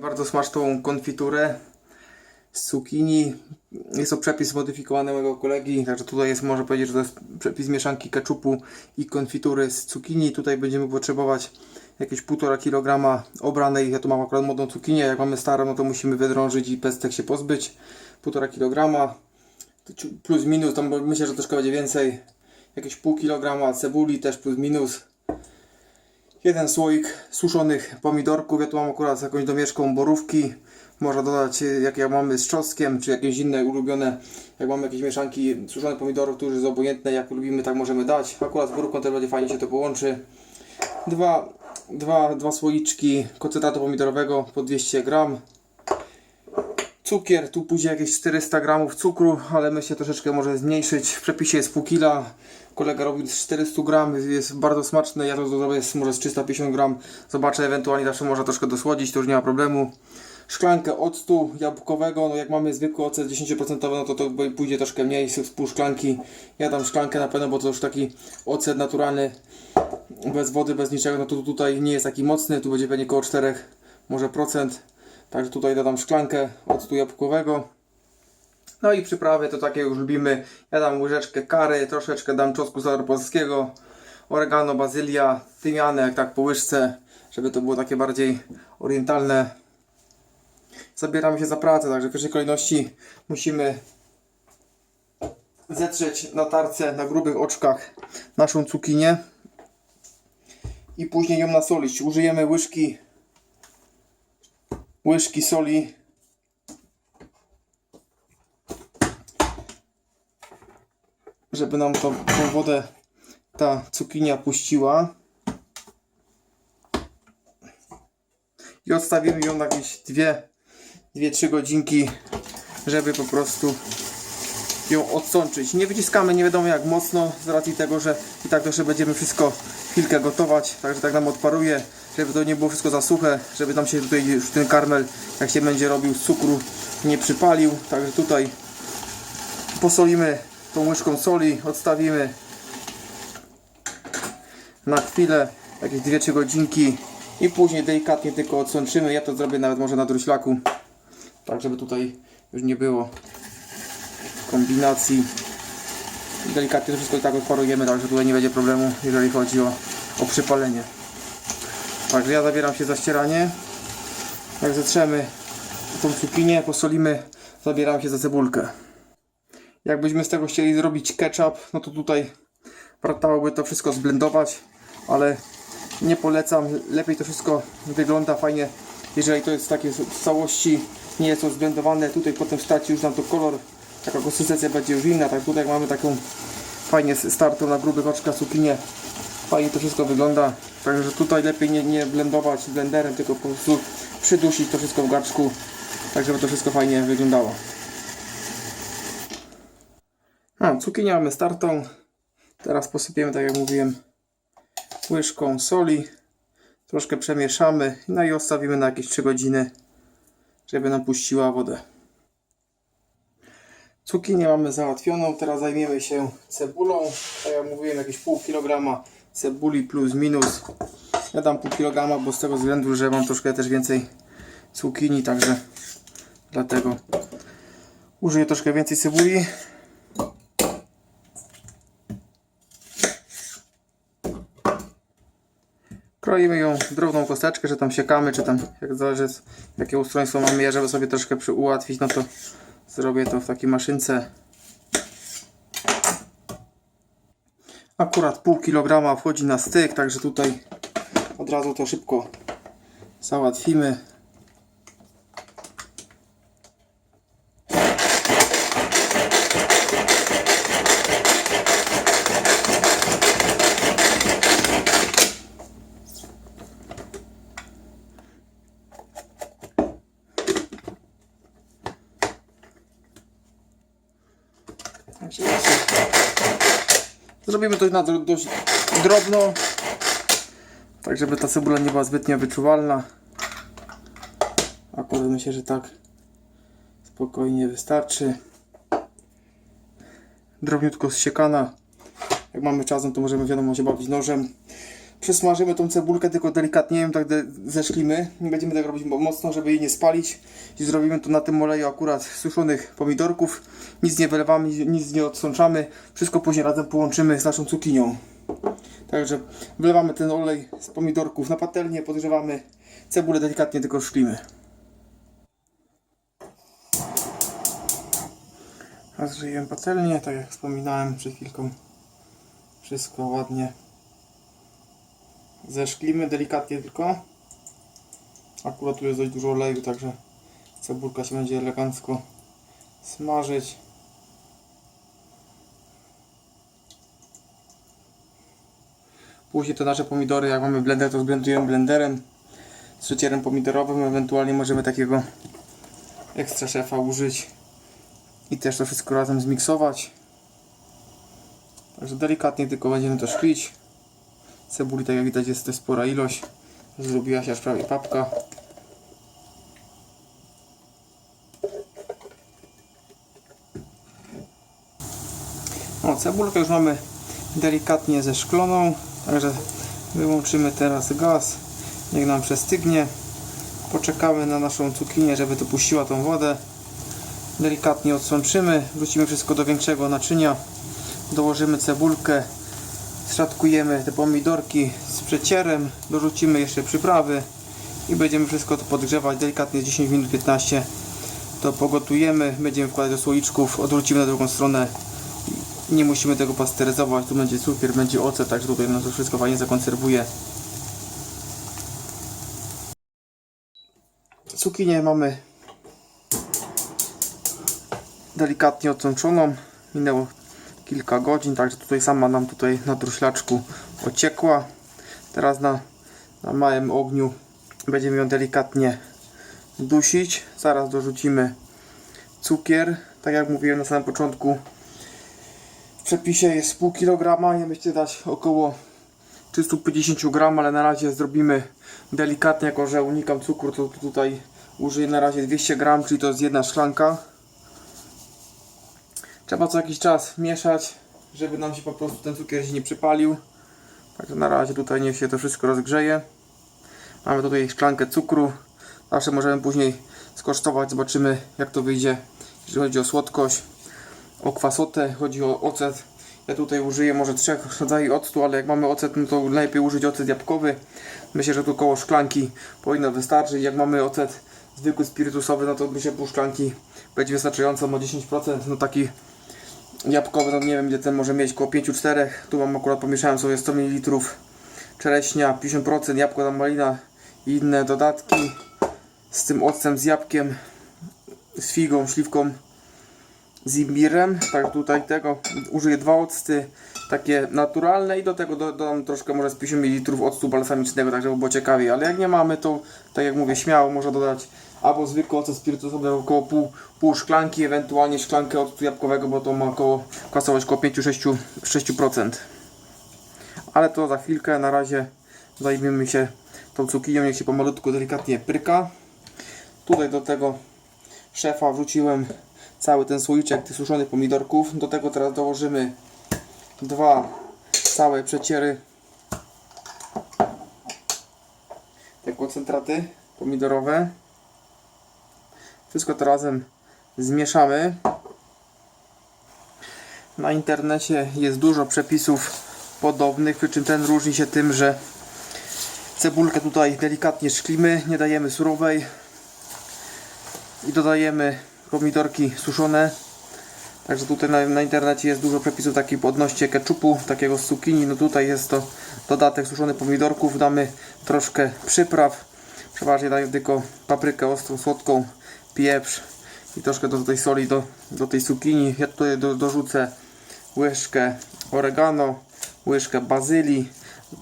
Bardzo smaczną konfiturę z cukinii. Jest to przepis zmodyfikowany mojego kolegi, także tutaj jest, można powiedzieć, że to jest przepis mieszanki keczupu i konfitury z cukinii. Tutaj będziemy potrzebować jakieś 1,5 kg obranej, ja tu mam akurat młodą cukinię, jak mamy starą, no to musimy wydrążyć i pestek się pozbyć. 1,5 kg plus minus, tam myślę, że troszkę będzie więcej. Jakieś pół kilograma cebuli też plus minus jeden słoik suszonych pomidorków. Ja tu mam akurat jakąś domieszką borówki. Można dodać e, jak ja mamy z czosnkiem, czy jakieś inne ulubione, jak mamy jakieś mieszanki suszonych pomidorów, już jest obojętne, jak lubimy, tak możemy dać. Akurat z borówką też będzie fajnie się to połączy. Dwa, dwa, dwa słoiczki koncentratu pomidorowego po 200 gram. Cukier, tu później jakieś 400 gramów cukru, ale myślę troszeczkę może zmniejszyć. W przepisie jest pół kila. Kolega robił z 400 gram, jest bardzo smaczne. Ja to zrobię może z 350 gram. Zobaczę, ewentualnie zawsze można troszkę dosłodzić, to już nie ma problemu. Szklankę octu jabłkowego, no jak mamy zwykły ocet 10% no to to pójdzie troszkę mniej z pół szklanki. Ja dam szklankę na pewno, bo to już taki ocet naturalny, bez wody, bez niczego, no to tutaj nie jest taki mocny, tu będzie pewnie około 4 może procent. Także tutaj dodam szklankę octu jabłkowego. No i przyprawy to takie już lubimy. Ja dam łyżeczkę kary, troszeczkę dam czosnku staropolskiego, oregano, bazylia, tymianek, tak po łyżce, żeby to było takie bardziej orientalne. Zabieramy się za pracę, także w pierwszej kolejności musimy zetrzeć na tarce, na grubych oczkach naszą cukinię i później ją nasolić. Użyjemy łyżki łyżki soli. Żeby nam tą, tą wodę ta cukinia puściła. I odstawimy ją na jakieś 2-3 godzinki żeby po prostu ją odsączyć. Nie wyciskamy nie wiadomo jak mocno z racji tego, że i tak jeszcze będziemy wszystko chwilkę gotować, także tak nam odparuje, żeby to nie było wszystko za suche, żeby nam się tutaj już ten karmel, jak się będzie robił z cukru, nie przypalił. Także tutaj posolimy tą łyżką soli, odstawimy na chwilę, jakieś 2-3 godzinki i później delikatnie tylko odsączymy. Ja to zrobię nawet może na druślaku, tak żeby tutaj już nie było kombinacji. Delikatnie to wszystko tak odparujemy, także tutaj nie będzie problemu, jeżeli chodzi o, o przypalenie. Także ja zabieram się za ścieranie. Jak zetrzemy tą cukinię, posolimy, zabieram się za cebulkę. Jakbyśmy z tego chcieli zrobić ketchup, no to tutaj wartałoby to wszystko zblendować, ale nie polecam. Lepiej to wszystko wygląda fajnie, jeżeli to jest takie w całości, nie jest to zblendowane. Tutaj potem straci już nam to kolor, taka konsystencja będzie już inna. Tak tutaj mamy taką fajnie startą na grubych oczkach cukinię, fajnie to wszystko wygląda. Także tutaj lepiej nie, nie blendować blenderem, tylko po prostu przydusić to wszystko w garczku, tak żeby to wszystko fajnie wyglądało. A, cukinię mamy startą. Teraz posypiemy, tak jak mówiłem, łyżką soli. Troszkę przemieszamy. No i odstawimy na jakieś 3 godziny, żeby nam puściła wodę. Cukinię mamy załatwioną. Teraz zajmiemy się cebulą. Tak jak mówiłem, jakieś pół kilograma cebuli plus minus. Ja dam pół kilograma, bo z tego względu, że mam troszkę też więcej cukinii, także dlatego użyję troszkę więcej cebuli. Kroimy ją drobną kosteczkę, że tam siekamy, czy tam jak zależy jakie ustrojstwo mamy. Ja żeby sobie troszkę ułatwić, no to zrobię to w takiej maszynce. Akurat pół kilograma wchodzi na styk, także tutaj od razu to szybko załatwimy. Zrobimy to na do- dość drobno, tak żeby ta cebula nie była zbytnio wyczuwalna. Akurat myślę, że tak spokojnie wystarczy. Drobniutko zsiekana. Jak mamy czas, no to możemy wiadomo się bawić nożem. Przesmażymy tą cebulkę, tylko delikatnie ją tak de- zeszklimy. Nie będziemy tego robić mo- mocno, żeby jej nie spalić. I zrobimy to na tym oleju akurat suszonych pomidorków. Nic nie wylewamy, nic nie odsączamy. Wszystko później razem połączymy z naszą cukinią. Także wlewamy ten olej z pomidorków na patelnię, podgrzewamy. Cebulę delikatnie tylko szklimy. Rozgrzeję patelnię, tak jak wspominałem przed chwilką. Wszystko ładnie zeszklimy delikatnie tylko. Akurat tu jest dość dużo oleju, także cebulka się będzie elegancko smażyć. Później te nasze pomidory, jak mamy blender, to zblendujemy blenderem z przecierem pomidorowym. Ewentualnie możemy takiego ekstra szefa użyć i też to wszystko razem zmiksować. Także delikatnie tylko będziemy to szklić. Cebuli, tak jak widać, jest to spora ilość. Zrobiła się aż prawie papka. O, cebulkę już mamy delikatnie zeszkloną. Także wyłączymy teraz gaz. Niech nam przestygnie. Poczekamy na naszą cukinię, żeby dopuściła tą wodę. Delikatnie odsączymy. Wrzucimy wszystko do większego naczynia. Dołożymy cebulkę. Szatkujemy te pomidorki z przecierem. Dorzucimy jeszcze przyprawy. I będziemy wszystko to podgrzewać delikatnie 10 minut 15. To pogotujemy. Będziemy wkładać do słoiczków. Odwrócimy na drugą stronę. Nie musimy tego pasteryzować. Tu będzie cukier, będzie ocet, także tutaj nam to wszystko fajnie zakonserwuje. Cukinię mamy delikatnie odsączoną. Minęło kilka godzin, także tutaj sama nam tutaj na druślaczku ociekła. Teraz na, na małym ogniu będziemy ją delikatnie dusić. Zaraz dorzucimy cukier. Tak jak mówiłem na samym początku, w przepisie jest pół kilograma. Nie myślcie dać około 350 gram, ale na razie zrobimy delikatnie, jako że unikam cukru, to tutaj użyję na razie 200 gram, czyli to jest jedna szklanka. Trzeba co jakiś czas mieszać, żeby nam się po prostu ten cukier się nie przypalił. Także na razie tutaj niech się to wszystko rozgrzeje. Mamy tutaj szklankę cukru. Zawsze możemy później skosztować, zobaczymy jak to wyjdzie, jeżeli chodzi o słodkość. O kwasotę, chodzi o ocet. Ja tutaj użyję może trzech rodzajów octu, ale jak mamy ocet, no to najlepiej użyć ocet jabłkowy. Myślę, że tu koło szklanki powinno wystarczyć. Jak mamy ocet zwykły spirytusowy, no to myślę pół szklanki będzie wystarczająco, ma 10%. No taki jabłkowy, no nie wiem ile ten może mieć, koło 5-4. Tu mam akurat pomieszałem sobie 100 ml czereśnia, 50% jabłko tam malina i inne dodatki z tym octem, z jabłkiem, z figą, śliwką, z imbirem. Tak tutaj tego użyję dwa octy takie naturalne i do tego do- dodam troszkę może z 50 ml octu balsamicznego, tak żeby było ciekawiej. Ale jak nie mamy, to tak jak mówię, śmiało można dodać albo zwykły ocet spirytusowy około pół, pół szklanki, ewentualnie szklankę octu jabłkowego, bo to ma około kwasowość około 5-6%. 6%. Ale to za chwilkę, na razie zajmiemy się tą cukinią, niech się pomalutku delikatnie pryka. Tutaj do tego szefa wrzuciłem cały ten słoiczek tych suszonych pomidorków. Do tego teraz dołożymy dwa całe przeciery te koncentraty pomidorowe. Wszystko to razem zmieszamy. Na internecie jest dużo przepisów podobnych, przy czym ten różni się tym, że cebulkę tutaj delikatnie szklimy, nie dajemy surowej i dodajemy pomidorki suszone. Także tutaj na, na internecie jest dużo przepisów takich odnośnie keczupu, takiego z cukinii. No tutaj jest to dodatek suszonych pomidorków. Damy troszkę przypraw. Przeważnie daję tylko paprykę ostrą, słodką, pieprz i troszkę do tej soli do, do tej cukinii. Ja tutaj do, dorzucę łyżkę oregano, łyżkę bazylii,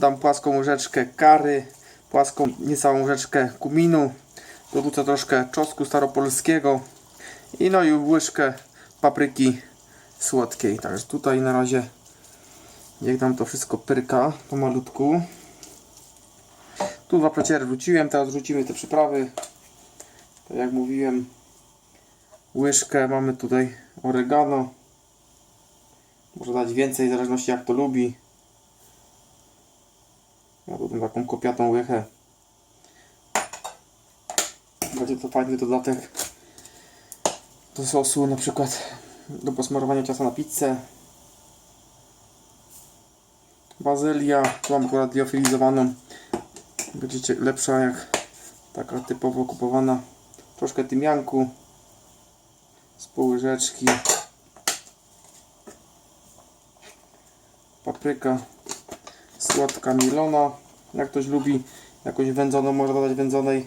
dam płaską łyżeczkę kary, płaską niecałą łyżeczkę kuminu, dorzucę troszkę czosnku staropolskiego i no i łyżkę papryki słodkiej. Także tutaj na razie jak nam to wszystko pyrka pomalutku. Tu dwa przeciery wrzuciłem, teraz wrzucimy te przyprawy. Tak jak mówiłem, łyżkę mamy tutaj oregano. Może dać więcej w zależności jak to lubi. Ja tą taką kopiatą łychę. Będzie to fajny dodatek do sosu, na przykład do posmarowania ciasta na pizzę. Bazylia, tu mam akurat liofilizowaną. Będziecie lepsza jak taka typowo kupowana. Troszkę tymianku z pół łyżeczki. Papryka słodka milona. Jak ktoś lubi jakąś wędzoną, może dodać wędzonej.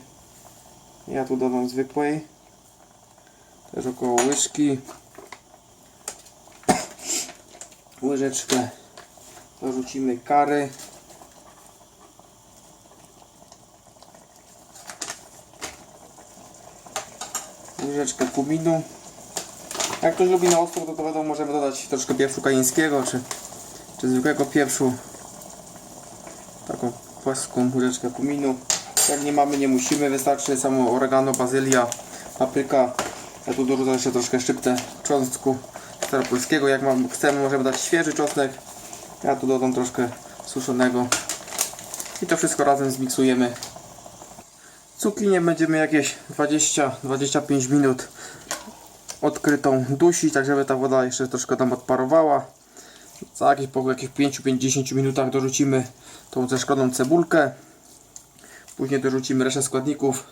Ja tu dodam zwykłej. Też około łyżki. Łyżeczkę dorzucimy kary. Łyżeczkę kuminu. Jak ktoś lubi na ostro, to, to wiadomo, możemy dodać troszkę pieprzu kajeńskiego, czy, czy zwykłego pieprzu. Taką płaską łyżeczkę kuminu. Jak nie mamy, nie musimy. Wystarczy samo oregano, bazylia, papryka. Ja tu dorzucę jeszcze troszkę szczyptę cząstku staropolskiego. Jak mam, chcemy, możemy dać świeży czosnek. Ja tu dodam troszkę suszonego. I to wszystko razem zmiksujemy. Cukinię będziemy jakieś 20-25 minut odkrytą dusić, tak żeby ta woda jeszcze troszkę tam odparowała. Za jakieś po jakich 5-10 minutach dorzucimy tą zeszkloną cebulkę. Później dorzucimy resztę składników.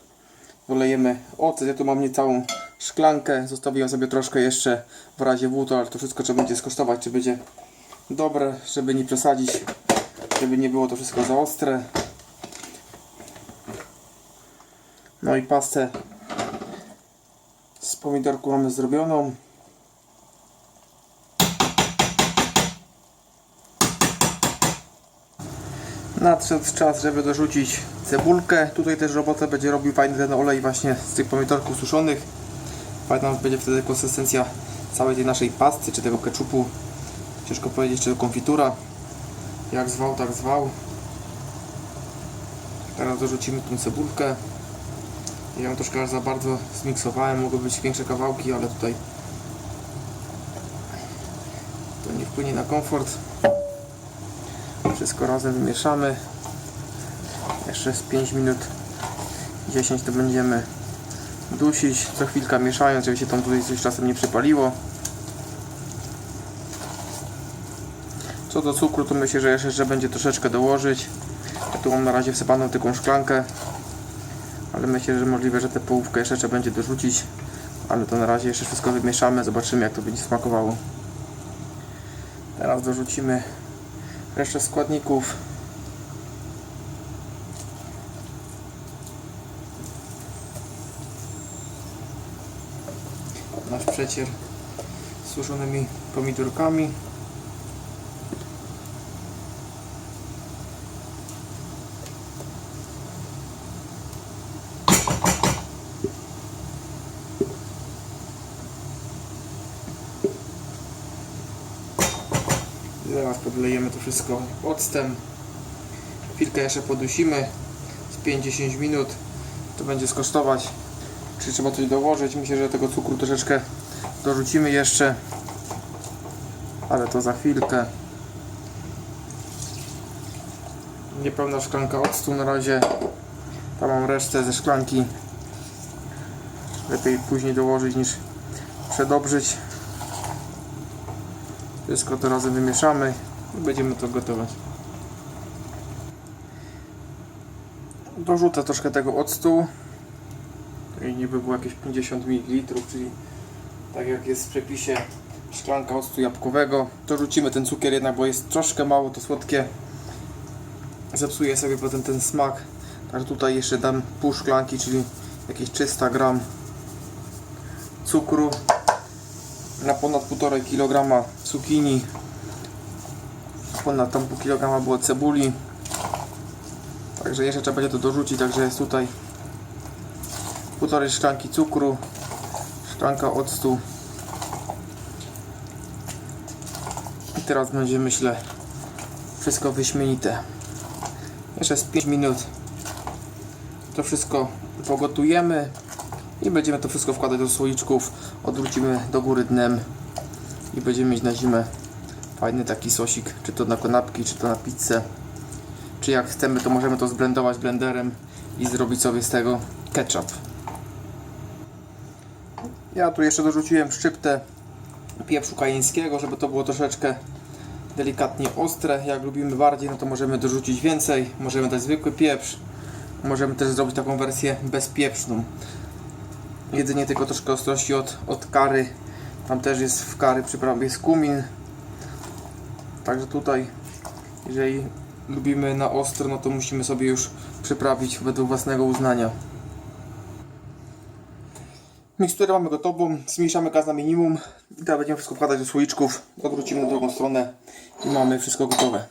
Dolejemy ocet. Ja tu mam niecałą szklankę. Zostawiłem sobie troszkę jeszcze w razie W, to, ale to wszystko trzeba będzie skosztować, czy będzie dobre, żeby nie przesadzić, żeby nie było to wszystko za ostre. No i pastę z pomidorku mamy zrobioną. Nadszedł czas, żeby dorzucić cebulkę. Tutaj też robotę będzie robił fajny ten olej właśnie z tych pomidorków suszonych. Fajna będzie wtedy konsystencja całej tej naszej pasty, czy tego keczupu. Ciężko powiedzieć, czy to konfitura. Jak zwał, tak zwał. Teraz dorzucimy tą cebulkę. Ja troszkę za bardzo zmiksowałem, mogły być większe kawałki, ale tutaj to nie wpłynie na komfort. Wszystko razem wymieszamy. Jeszcze z 5 minut 10 to będziemy dusić, co chwilkę mieszając, żeby się tam tutaj coś czasem nie przypaliło. Co do cukru, to myślę, że jeszcze będzie troszeczkę dołożyć. Ja tu mam na razie wsypaną tylko szklankę, ale myślę, że możliwe, że tę połówkę jeszcze trzeba będzie dorzucić. Ale to na razie jeszcze wszystko wymieszamy, zobaczymy jak to będzie smakowało. Teraz dorzucimy resztę składników. Nasz przecier z suszonymi pomidorkami. Zaraz podlejemy to wszystko octem. Chwilkę jeszcze podusimy. Z 5-10 minut to będzie skosztować. Czy trzeba coś dołożyć? Myślę, że tego cukru troszeczkę dorzucimy jeszcze. Ale to za chwilkę. Niepełna szklanka octu na razie. Tam mam resztę ze szklanki. Lepiej później dołożyć niż przedobrzyć. Wszystko to razem wymieszamy i będziemy to gotować. Dorzucę troszkę tego octu. I niby było jakieś 50 ml, czyli tak jak jest w przepisie szklanka octu jabłkowego. Dorzucimy ten cukier jednak, bo jest troszkę mało to słodkie. Zepsuje sobie potem ten smak. Także tutaj jeszcze dam pół szklanki, czyli jakieś 300 gram cukru na ponad 1,5 kg cukinii, ponad tam pół kilograma było cebuli. Także jeszcze trzeba będzie to dorzucić, także jest tutaj półtorej szklanki cukru, szklanka octu. I teraz będzie myślę wszystko wyśmienite. Jeszcze z 5 minut to wszystko pogotujemy i będziemy to wszystko wkładać do słoiczków, odwrócimy do góry dnem i będziemy mieć na zimę fajny taki sosik, czy to na kanapki, czy to na pizzę, czy jak chcemy, to możemy to zblendować blenderem i zrobić sobie z tego ketchup. Ja tu jeszcze dorzuciłem szczyptę pieprzu kajeńskiego, żeby to było troszeczkę delikatnie ostre. Jak lubimy bardziej, no to możemy dorzucić więcej. Możemy dać zwykły pieprz. Możemy też zrobić taką wersję bezpieprzną. Jedynie tylko troszkę ostrości od, od kary. Tam też jest w kary przyprawie jest kumin. Także tutaj, jeżeli lubimy na ostro, no to musimy sobie już przyprawić według własnego uznania. Miksturę mamy gotową, zmniejszamy gaz na minimum i teraz będziemy wszystko wkładać do słoiczków, odwrócimy na drugą stronę i mamy wszystko gotowe.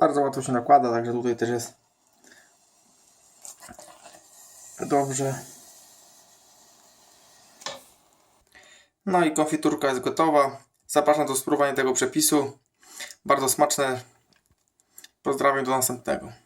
Bardzo łatwo się nakłada, także tutaj też jest dobrze. No i konfiturka jest gotowa. Zapraszam do spróbowania tego przepisu. Bardzo smaczne. Pozdrawiam do następnego.